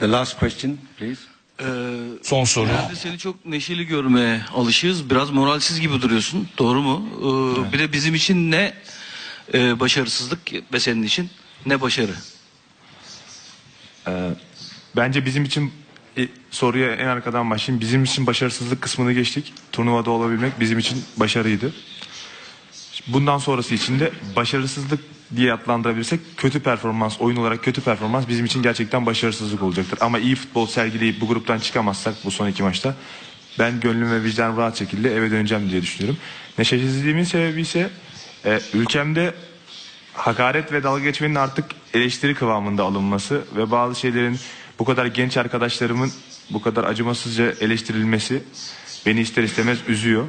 The last question, please. Ee, Son soru. genelde seni çok neşeli görmeye alışığız. Biraz moralsiz gibi duruyorsun. Doğru mu? Ee, Bir de bizim için ne e, başarısızlık ve senin için ne başarı? Bence bizim için e, soruya en arkadan başlayayım. Bizim için başarısızlık kısmını geçtik. Turnuvada olabilmek bizim için başarıydı. Bundan sonrası için de başarısızlık diye adlandırabilirsek kötü performans, oyun olarak kötü performans bizim için gerçekten başarısızlık olacaktır. Ama iyi futbol sergileyip bu gruptan çıkamazsak bu son iki maçta ben gönlüm ve vicdanım rahat şekilde eve döneceğim diye düşünüyorum. Neşesizliğimin sebebi ise e, ülkemde hakaret ve dalga geçmenin artık eleştiri kıvamında alınması ve bazı şeylerin bu kadar genç arkadaşlarımın bu kadar acımasızca eleştirilmesi beni ister istemez üzüyor.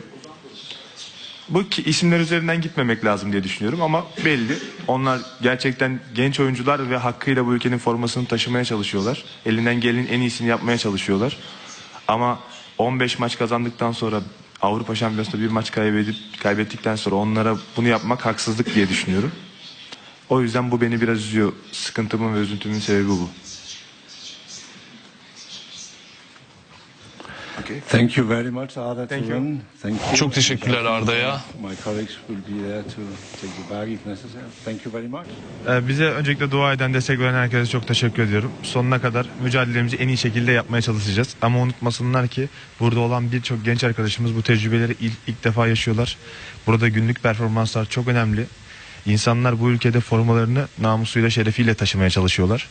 Bu isimler üzerinden gitmemek lazım diye düşünüyorum ama belli. Onlar gerçekten genç oyuncular ve hakkıyla bu ülkenin formasını taşımaya çalışıyorlar. Elinden gelenin en iyisini yapmaya çalışıyorlar. Ama 15 maç kazandıktan sonra Avrupa Şampiyonası'nda bir maç kaybedip kaybettikten sonra onlara bunu yapmak haksızlık diye düşünüyorum. O yüzden bu beni biraz üzüyor. Sıkıntımın ve üzüntümün sebebi bu. Thank you very much, Arda Thank you. Thank you. Çok teşekkürler Arda'ya. My colleagues will be there to take you back if necessary. Thank you very much. Ee, Bize öncelikle dua eden, destek veren herkese çok teşekkür ediyorum. Sonuna kadar mücadelemizi en iyi şekilde yapmaya çalışacağız. Ama unutmasınlar ki burada olan birçok genç arkadaşımız bu tecrübeleri ilk, ilk defa yaşıyorlar. Burada günlük performanslar çok önemli. İnsanlar bu ülkede formalarını namusuyla, şerefiyle taşımaya çalışıyorlar.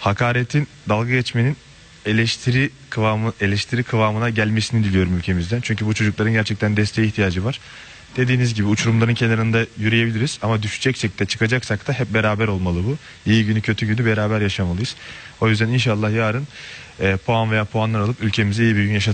Hakaretin, dalga geçmenin eleştiri kıvamı eleştiri kıvamına gelmesini diliyorum ülkemizden. Çünkü bu çocukların gerçekten desteğe ihtiyacı var. Dediğiniz gibi uçurumların kenarında yürüyebiliriz ama düşeceksek de çıkacaksak da hep beraber olmalı bu. İyi günü kötü günü beraber yaşamalıyız. O yüzden inşallah yarın e, puan veya puanlar alıp ülkemize iyi bir gün yaşat